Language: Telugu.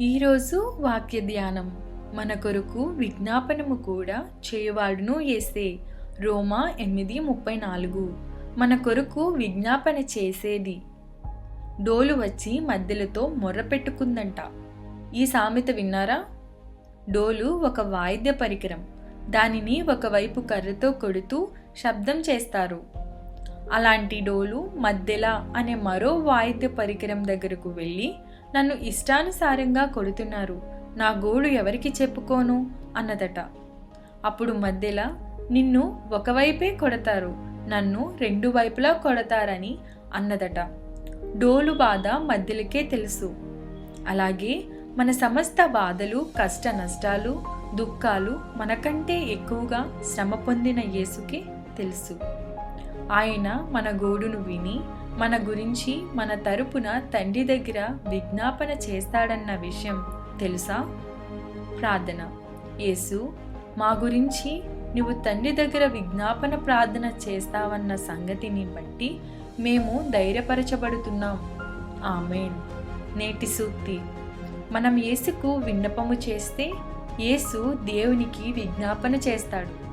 ఈరోజు వాక్య ధ్యానం మన కొరకు విజ్ఞాపనము కూడా చేయవాడును ఏసే రోమా ఎనిమిది ముప్పై నాలుగు. మన కొరకు విజ్ఞాపన చేసేది. డోలు వచ్చి మధ్యలతో మొర్ర పెట్టుకుందంట. ఈ సామెత విన్నారా? డోలు ఒక వాయిద్య పరికరం. దానిని ఒకవైపు కర్రతో కొడుతూ శబ్దం చేస్తారు. అలాంటి డోలు మధ్యల అనే మరో వాయిద్య పరికరం దగ్గరకు వెళ్ళి నన్ను ఇష్టానుసారంగా కొడుతున్నారు. నా గోడు ఎవరికి చెప్పుకోను? అన్నదట. అప్పుడు మధ్యలా నిన్ను ఒకవైపే కొడతారు. నన్ను రెండు వైపులా కొడతారని అన్నదట. డోలు బాధ మధ్యలకే తెలుసు. అలాగే మన సమస్త బాధలు కష్ట నష్టాలు దుఃఖాలు మనకంటే ఎక్కువగా శ్రమ పొందిన యేసుకే తెలుసు. ఆయన మన గోడును విని మన గురించి మన తరపున తండ్రి దగ్గర విజ్ఞాపన చేస్తాడన్న విషయం తెలుసా? ప్రార్థన. యేసు మా గురించి నువ్వు తండ్రి దగ్గర విజ్ఞాపన ప్రార్థన చేస్తావన్న సంగతిని బట్టి మేము ధైర్యపరచబడుతున్నాం. ఆమెన్. నేటి సూక్తి. మనం యేసుకు విన్నపము చేస్తే యేసు దేవునికి విజ్ఞాపన చేస్తాడు.